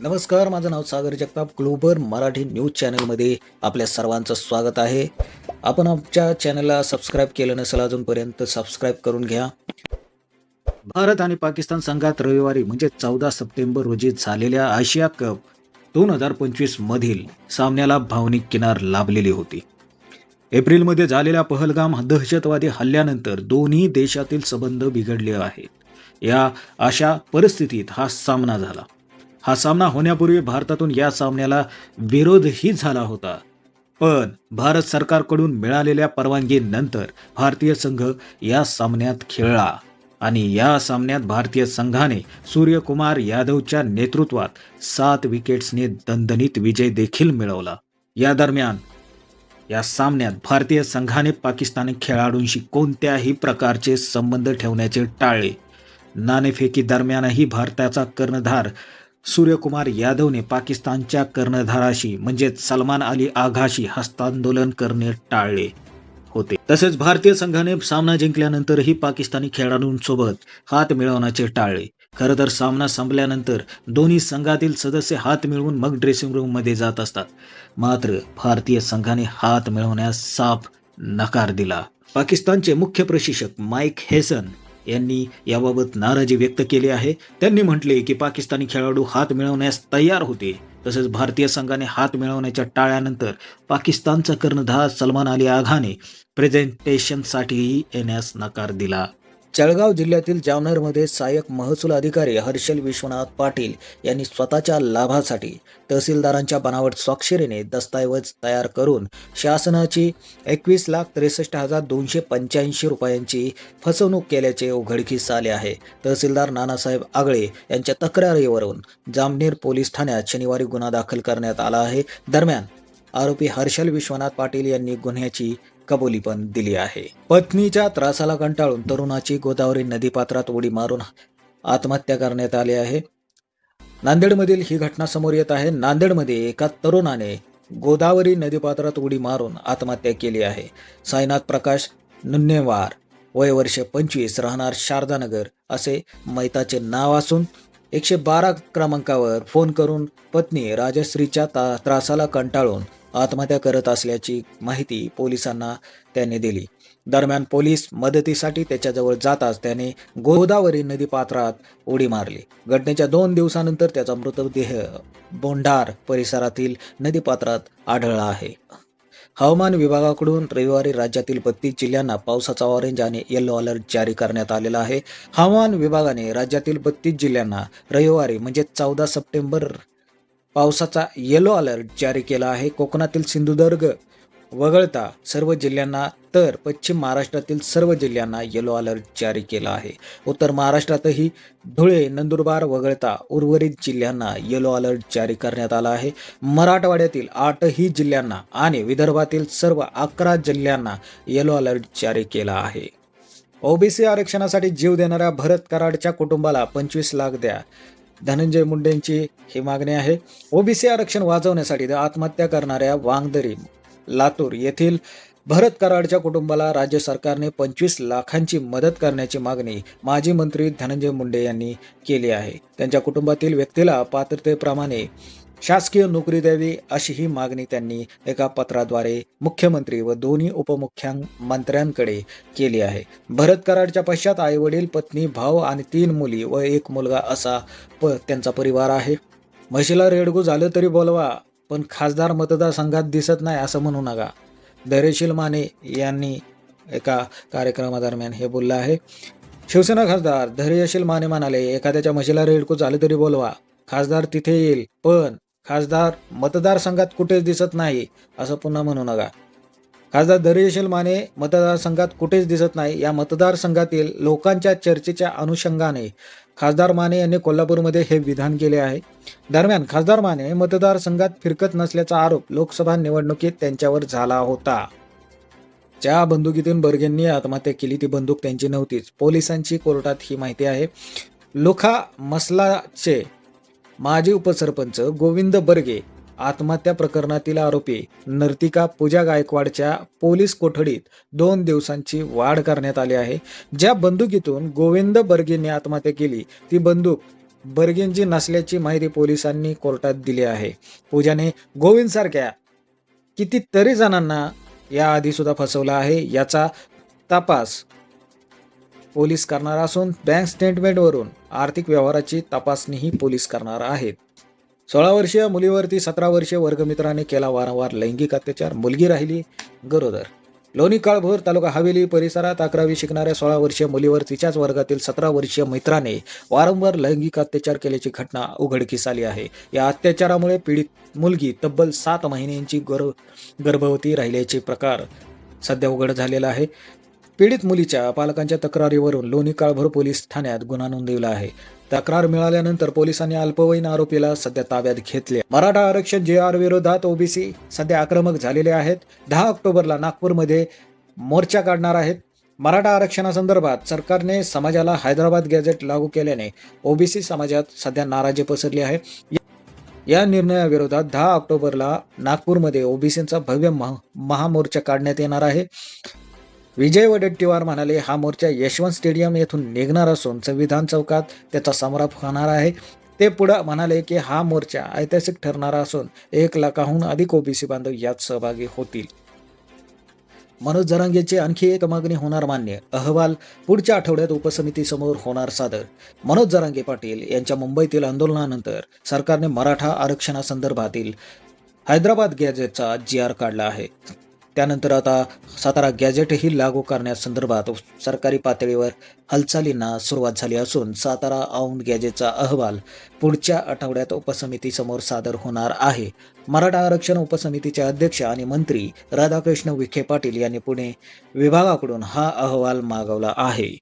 नमस्कार माझं नाव सागर जगताप ग्लोबल मराठी न्यूज चॅनलमध्ये आपल्या सर्वांचं स्वागत आहे. आपण आमच्या चॅनलला सबस्क्राईब केलं नसेल अजूनपर्यंत सबस्क्राईब करून घ्या. भारत आणि पाकिस्तान संघात रविवारी म्हणजे चौदा सप्टेंबर रोजी झालेल्या आशिया कप दोन हजार पंचवीस मधील सामन्याला भावनिक किनार लाभलेली होती. एप्रिलमध्ये झालेल्या पहलगाम दहशतवादी हल्ल्यानंतर दोन्ही देशातील संबंध बिघडले आहेत. या अशा परिस्थितीत हा सामना झाला. हा सामना होण्यापूर्वी भारतातून या सामन्याला विरोधही झाला होता. पण भारत सरकारकडून मिळालेल्या परवानगीनंतर भारतीय संघ या सामन्यात खेळला आणि या सामन्यात भारतीय संघाने सूर्यकुमार यादवच्या नेतृत्वात सात विकेट्सने दणदणीत विजय देखील मिळवला. या दरम्यान या सामन्यात भारतीय संघाने पाकिस्तानी खेळाडूंशी कोणत्याही प्रकारचे संबंध ठेवण्याचे टाळले. नाणेफेकी दरम्यानही भारताचा कर्णधार सूर्यकुमार यादवने पाकिस्तानच्या कर्णधाराशी म्हणजेच सलमान अली आघाशी हस्तांदोलन करणे टाळले होते. तसेच भारतीय संघाने सामना जिंकल्यानंतरही पाकिस्तानी खेळाडूंसोबत हात मिळवण्याचे टाळले. खरं तर सामना संपल्यानंतर दोन्ही संघातील सदस्य हात मिळवून मग ड्रेसिंग रूममध्ये जात असतात. मात्र भारतीय संघाने हात मिळवण्यास साफ नकार दिला. पाकिस्तानचे मुख्य प्रशिक्षक माईक हेसन यांनी याबाबत नाराजी व्यक्त केली आहे. त्यांनी म्हटले की पाकिस्तानी खेळाडू हात मिळवण्यास तयार होते. तसेच भारतीय संघाने हात मिळवण्याच्या टाळ्यानंतर पाकिस्तानचा कर्णधार सलमान अली आघाने प्रेझेंटेशनसाठीही येण्यास नकार दिला. जळगाव जिल्ह्यातील जामनेरमध्ये सहाय्यक महसूल अधिकारी हर्षल विश्वनाथ पाटील यांनी स्वतःच्या लाभासाठी तहसीलदारांच्या बनावट स्वाक्षरीने दस्तऐवज तयार करून शासनाची एकवीस लाख त्रेसष्ट हजार दोनशे पंच्याऐंशी रुपयांची फसवणूक केल्याचे उघडकीस आले आहे. तहसीलदार नानासाहेब आगळे यांच्या तक्रारीवरून जामनेर पोलीस ठाण्यात शनिवारी गुन्हा दाखल करण्यात आला आहे. दरम्यान आरोपी हर्षल विश्वनाथ पाटील यांनी गुन्ह्याची कबुली पण दिली आहे. पत्नीच्या त्रासाला कंटाळून तरुणाची गोदावरी नदीपात्रात उडी मारून आत्महत्या करण्यात आली आहे. नांदेडमधील ही घटना समोर येत आहे. नांदेडमध्ये एका तरुणाने गोदावरी नदीपात्रात उडी मारून आत्महत्या केली आहे. साईनाथ प्रकाश नुन्नेवार वय वर्ष पंचवीस राहणार शारदानगर असे मैताचे नाव असून एकशे बारा क्रमांकावर फोन करून पत्नी राजश्रीच्या ता त्रासाला कंटाळून आत्महत्या करत असल्याची माहिती पोलिसांना त्याने दिली. दरम्यान पोलीस मदतीसाठी त्याच्याजवळ जाताच त्याने गोदावरी नदीपात्रात उडी मारली. घटनेच्या दोन दिवसानंतर त्याचा मृतदेह बोंढार परिसरातील नदीपात्रात आढळला आहे. हवामान विभागाकडून रविवारी राज्यातील बत्तीस जिल्ह्यांना पावसाचा ऑरेंज आणि येलो अलर्ट जारी करण्यात आलेला आहे. हवामान विभागाने राज्यातील बत्तीस जिल्ह्यांना रविवारी म्हणजे चौदा सप्टेंबर पावसाचा येलो अलर्ट जारी केला आहे. कोकणातील सिंधुदुर्ग वगळता सर्व जिल्ह्यांना तर पश्चिम महाराष्ट्रातील सर्व जिल्ह्यांना येलो अलर्ट जारी केला आहे. उत्तर महाराष्ट्रातही धुळे नंदुरबार वगळता उर्वरित जिल्ह्यांना येलो अलर्ट जारी करण्यात आला आहे. मराठवाड्यातील आठही जिल्ह्यांना आणि विदर्भातील सर्व अकरा जिल्ह्यांना येलो अलर्ट जारी केला आहे. ओबीसी आरक्षणासाठी जीव देणाऱ्या भरत कराडच्या कुटुंबाला पंचवीस लाख द्या. धनंजय मुंडेंची ही मागणी आहे. ओबीसी आरक्षण वाचवण्यासाठी आत्महत्या करणाऱ्या वांगदरी लातूर येथील भरत कराडच्या कुटुंबाला राज्य सरकारने पंचवीस लाखांची मदत करण्याची मागणी माजी मंत्री धनंजय मुंडे यांनी केली आहे. त्यांच्या कुटुंबातील व्यक्तीला पात्रतेप्रमाणे शासकीय नोकरी द्यावी अशी ही मागणी त्यांनी एका पत्राद्वारे मुख्यमंत्री व दोन्ही उपमुख्यमंत्र्यांकडे केली आहे. भरत कराडच्या पश्चात आई वडील पत्नी भाऊ आणि तीन मुली व एक मुलगा असा प त्यांचा परिवार आहे. म्हशीला रेडगू झालं तरी बोलवा पण खासदार मतदारसंघात दिसत नाही असं म्हणू नका. धैर्यशील माने यांनी एका कार्यक्रमादरम्यान हे बोललं आहे. शिवसेना खासदार धैर्यशील माने म्हणाले एखाद्याच्या म्हशीला रेडकू झालं तरी बोलवा. खासदार तिथे येईल पण खासदार मतदारसंघात कुठेच दिसत नाही असं पुन्हा म्हणू नका. खासदार धैर्यशील माने मतदारसंघात कुठेच दिसत नाही या मतदारसंघातील लोकांच्या चर्चेच्या अनुषंगाने खासदार माने यांनी कोल्हापूरमध्ये हे विधान केले आहे. दरम्यान खासदार माने मतदारसंघात फिरकत नसल्याचा आरोप लोकसभा निवडणुकीत त्यांच्यावर झाला होता. ज्या बंदुकीतून बर्गेंनी आत्महत्या केली ती बंदूक त्यांची नव्हतीच. पोलिसांची कोर्टात ही माहिती आहे. लोखा मसलाचे माजी उपसरपंच गोविंद बर्गे आत्महत्या प्रकरणातील आरोपी नर्तिका पूजा गायकवाडच्या पोलीस कोठडीत दोन दिवसांची वाढ करण्यात आली आहे. ज्या बंदुकीतून गोविंद बर्गेंनी आत्महत्या केली ती बंदूक बर्गेंची नसल्याची माहिती पोलिसांनी कोर्टात दिली आहे. पूजाने गोविंद सारख्या कितीतरी जणांना याआधी सुद्धा फसवलं आहे. याचा तपास पोलीस करणार असून बँक स्टेटमेंटवरून आर्थिक व्यवहाराची तपासणीही पोलीस करणार आहेत. सोळा वर्षीय मुलीवरती सतरा वर्षीय वर्गमित्राने केला वारंवार लैंगिक अत्याचार. मुलगी राहिली गरोदर. लोणी काळभोर तालुका हवेली परिसरात अकरावी शिकणाऱ्या सोळा वर्षीय मुलीवर तिच्याच वर्गातील सतरा वर्षीय मित्राने वारंवार लैंगिक अत्याचार केल्याची घटना उघडकीस आली आहे. या अत्याचारामुळे पीडित मुलगी तब्बल सात महिन्यांची गर्भ गर्भवती राहिल्याचे प्रकार सध्या उघड झालेला आहे. पीडित मुलीच्या पालकांच्या तक्रारीवरून लोणी काळभर पोलीस ठाण्यात गुन्हा नोंदविला आहे. तक्रार मिळाल्यानंतर पोलिसांनी अल्पवयीन आरोपीला सध्या ताब्यात घेतले. मराठा आरक्षण जे आर विरोधात ओबीसी सध्या आक्रमक झालेले आहेत. दहा ऑक्टोबरला नागपूरमध्ये मोर्चा काढणार आहेत. मराठा आरक्षणासंदर्भात सरकारने समाजाला हैदराबाद गॅझेट लागू केल्याने ओबीसी समाजात सध्या नाराजी पसरली आहे. या निर्णयाविरोधात दहा ऑक्टोबरला नागपूरमध्ये ओबीसींचा भव्य महा महामोर्चा काढण्यात येणार आहे. विजय वडेट्टीवार म्हणाले हा मोर्चा यशवंत स्टेडियम येथून निघणार असून संविधान चौकात त्याचा समारोप होणार आहे. ते पुढे म्हणाले की हा मोर्चा ऐतिहासिक ठरणारा असून एक लाखाहून अधिक ओबीसी बांधव यात सहभागी होतील. मनोज जरांगेची आणखी एक मागणी होणार मान्य. अहवाल पुढच्या आठवड्यात उपसमितीसमोर होणार सादर. मनोज जरांगे पाटील यांच्या मुंबईतील आंदोलनानंतर सरकारने मराठा आरक्षणासंदर्भातील हैदराबाद गॅझेटचा जी आर काढला आहे. त्यानंतर आता सातारा गॅझेटही लागू करण्यासंदर्भात सरकारी पातळीवर हालचालींना सुरुवात झाली असून सातारा औंध गॅझेटचा अहवाल पुढच्या आठवड्यात उपसमितीसमोर सादर होणार आहे. मराठा आरक्षण उपसमितीचे अध्यक्ष आणि मंत्री राधाकृष्ण विखे पाटील यांनी पुणे विभागाकडून हा अहवाल मागवला आहे.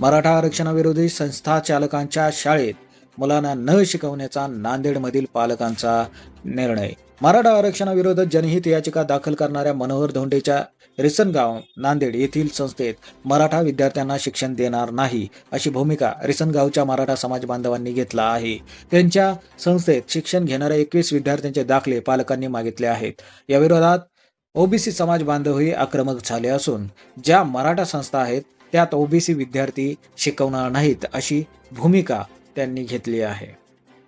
मराठा आरक्षणाविरोधी संस्था चालकांच्या शाळेत मुलांना न शिकवण्याचा नांदेडमधील पालकांचा निर्णय मराठा आरक्षणाविरोधात जनहित याचिका दाखल करणाऱ्या मनोहर धोंडेच्या रिसनगाव नांदेड येथील संस्थेत मराठा विद्यार्थ्यांना शिक्षण देणार नाही अशी भूमिका रिसनगावच्या मराठा समाज बांधवांनी घेतला आहे. त्यांच्या संस्थेत शिक्षण घेणाऱ्या एकवीस विद्यार्थ्यांचे दाखले पालकांनी मागितले आहेत. या विरोधात ओबीसी समाज बांधवही आक्रमक झाले असून ज्या मराठा संस्था आहेत त्यात ओबीसी विद्यार्थी शिकवणार नाहीत अशी भूमिका त्यांनी घेतली आहे.